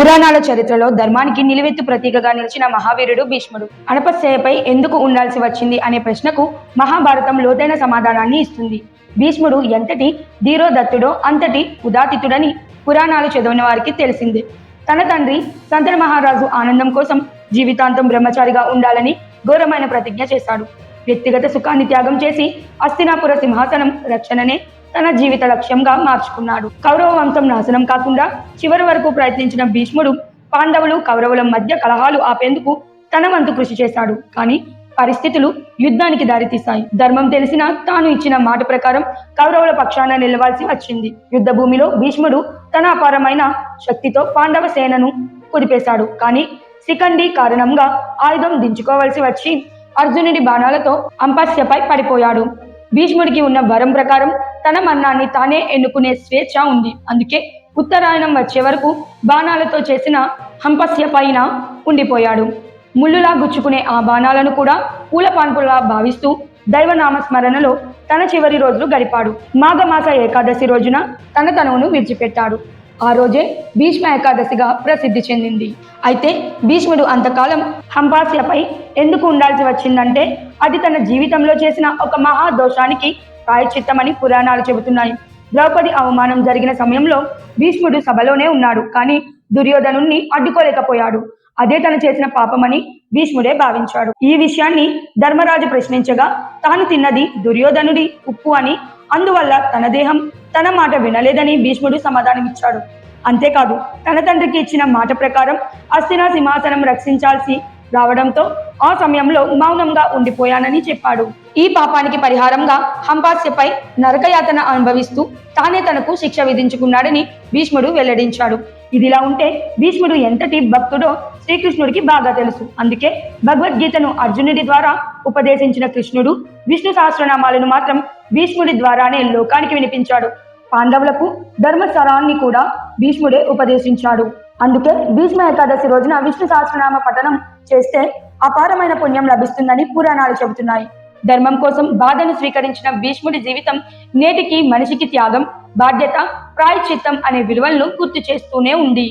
పురాణాల చరిత్రలో ధర్మానికి నిలువెత్తు ప్రతీకగా నిలిచిన మహావీరుడు భీష్ముడు. అనపశయ్యపై ఎందుకు ఉండాల్సి వచ్చింది అనే ప్రశ్నకు మహాభారతం లోతైన సమాధానాన్ని ఇస్తుంది. భీష్ముడు ఎంతటి ధీరోదత్తుడో అంతటి ఉదాతితుడని పురాణాలు చదివిన వారికి తెలిసిందే. తన తండ్రి సంతన మహారాజు ఆనందం కోసం జీవితాంతం బ్రహ్మచారిగా ఉండాలని ఘోరమైన ప్రతిజ్ఞ చేశాడు. వ్యక్తిగత సుఖాన్ని త్యాగం చేసి అస్తినాపుర సింహాసనం రక్షణనే తన జీవిత లక్ష్యంగా మార్చుకున్నాడు. కౌరవ వంశం నాశనం కాకుండా చివరి వరకు ప్రయత్నించిన భీష్ముడు పాండవులు కౌరవుల మధ్య కలహాలు ఆపేందుకు తన వంతు కృషి చేశాడు. కానీ పరిస్థితులు యుద్ధానికి దారితీశాయి. ధర్మం తెలిసిన తాను ఇచ్చిన మాట ప్రకారం కౌరవుల పక్షాన నిలవాల్సి వచ్చింది. యుద్ధ భూమిలో భీష్ముడు తన అపారమైన శక్తితో పాండవ సేనను కుదిపేశాడు. కానీ శిఖండి కారణంగా ఆయుధం దించుకోవలసి వచ్చి అర్జునుడి బాణాలతో అంపస్యపై పడిపోయాడు. భీష్ముడికి ఉన్న వరం ప్రకారం తన మరణాన్ని తానే ఎన్నుకునే స్వేచ్ఛ ఉంది. అందుకే ఉత్తరాయణం వచ్చే వరకు బాణాలతో చేసిన హంపస్య పైన ఉండిపోయాడు. ముళ్ళులా గుచ్చుకునే ఆ బాణాలను కూడా పూలపాన్పులా భావిస్తూ దైవనామ స్మరణలో తన చివరి రోజులు గడిపాడు. మాఘమాస ఏకాదశి రోజున తన తనువును విడిచిపెట్టాడు. ఆ రోజే భీష్మ ఏకాదశిగా ప్రసిద్ధి చెందింది. అయితే భీష్ముడు అంతకాలం హంపాస్యపై ఎందుకు ఉండాల్సి వచ్చిందంటే అది తన జీవితంలో చేసిన ఒక మహా దోషానికి పురాణాలు చెబుతున్నాయి. ద్రౌపది అవమానం జరిగిన సమయంలో భీష్ముడు సభలోనే ఉన్నాడు కానీ దుర్యోధను అడ్డుకోలేకపోయాడు. అదే తను చేసిన పాపమని భీష్ముడే భావించాడు. ఈ విషయాన్ని ధర్మరాజు ప్రశ్నించగా తాను తిన్నది దుర్యోధనుడి ఉప్పు అని అందువల్ల తన దేహం తన మాట వినలేదని భీష్ముడు సమాధానమిచ్చాడు అంతేకాదు తన తండ్రికి ఇచ్చిన మాట ప్రకారం అస్థిన సింహాసనం రక్షించాల్సి రావడంతో ఆ సమయంలో మౌనంగా ఉండిపోయానని చెప్పాడు. ఈ పాపానికి పరిహారంగా హంపాస్యపై నరకయాతన అనుభవిస్తూ తానే తనకు శిక్ష విధించుకున్నాడని భీష్ముడు వెల్లడించాడు. ఇదిలా ఉంటే భీష్ముడు ఎంతటి భక్తుడో శ్రీకృష్ణుడికి బాగా తెలుసు. అందుకే భగవద్గీతను అర్జునుడి ద్వారా ఉపదేశించిన కృష్ణుడు విష్ణు సహస్రనామాలను మాత్రం భీష్ముడి ద్వారానే లోకానికి వినిపించాడు. పాండవులకు ధర్మస్వరాన్ని కూడా భీష్ముడే ఉపదేశించాడు. అందుకే భీష్మ ఏకాదశి రోజున విష్ణు సహస్రనామ పఠనం చేస్తే అపారమైన పుణ్యం లభిస్తుందని పురాణాలు చెబుతున్నాయి. ధర్మం కోసం బాధను స్వీకరించిన భీష్ముడి జీవితం నేటికి మనిషికి త్యాగం బాధ్యత ప్రాయశ్చిత్తం అనే విలువలను గుర్తు చేస్తూనే ఉంది.